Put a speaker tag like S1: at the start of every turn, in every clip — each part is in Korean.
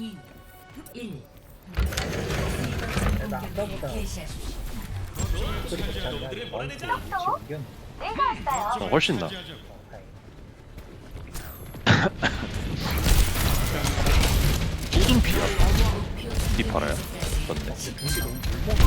S1: 2, 1.
S2: 나 아까보다 위치 옮겼네.
S3: 어, 훨씬 나. 쏟은 피야. 이 팔아요. 어때?
S2: 근데 너무 물먹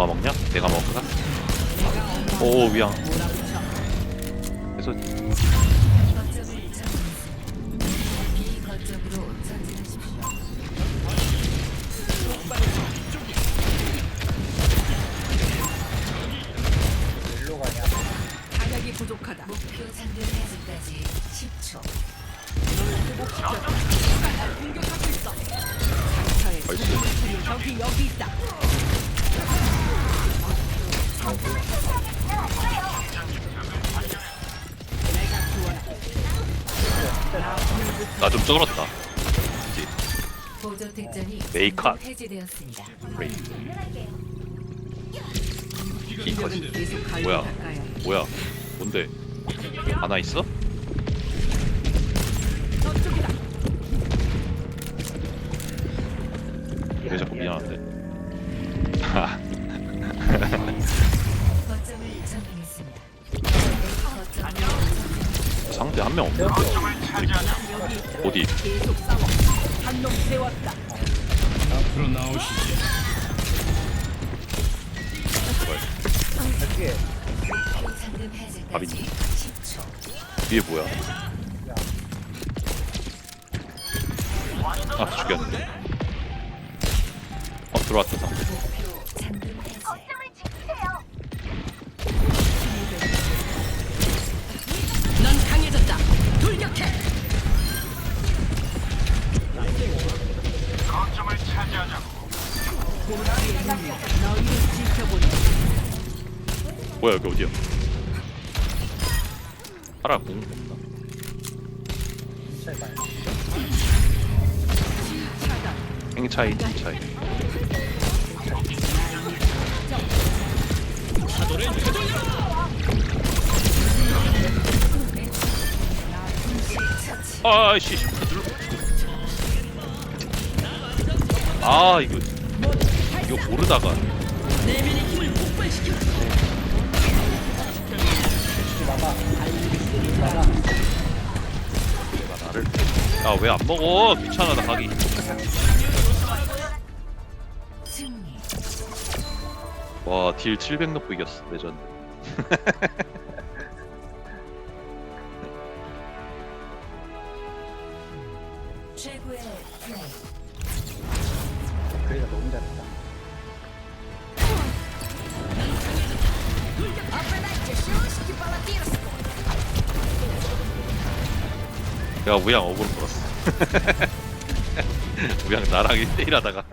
S3: 너가 먹냐? 내가 먹을까? 오 위양. 그래서
S4: 부족하다.
S1: 목표 상대 해제까지 10초.
S4: 공격하고 있어. 상처에. 적이 여기 있다.
S3: 나 좀 쩔었다. 그치?
S1: 보조 특전이
S3: 메이컷.
S1: 해제되었습니다.
S3: 그래. 이
S4: 공격은
S3: 커지.
S4: 계속
S3: 뭐야? 뭐야? 뭔데? 하나 있어?
S4: 저쪽이다.
S3: 왜 자꾸 미안한데? 하,
S1: 거점을 점령했습니다. 거점을
S3: 상대 한 명 없는데?
S4: 있다.
S3: 어디?
S1: 목표 상금 해제까지
S3: 밥이니?
S1: 10초.
S3: 뒤에 뭐야?
S2: 야,
S3: 아 죽였네. 어 들어왔다 뭐야 여기 어디야? 파라 공. 행차이 차이. 아이씨 눌러. 아 이거 이거 모르다가. 내가 나를 아왜안 먹어 귀찮아다 가기
S1: 승리.
S3: 와딜 700 넣고 이겼어 레전드
S1: 최고의 플레이.
S2: 그래가 너무 잘했다.
S3: 내가 우양 어그로 끌었어. 우양 나랑 1대1 하다가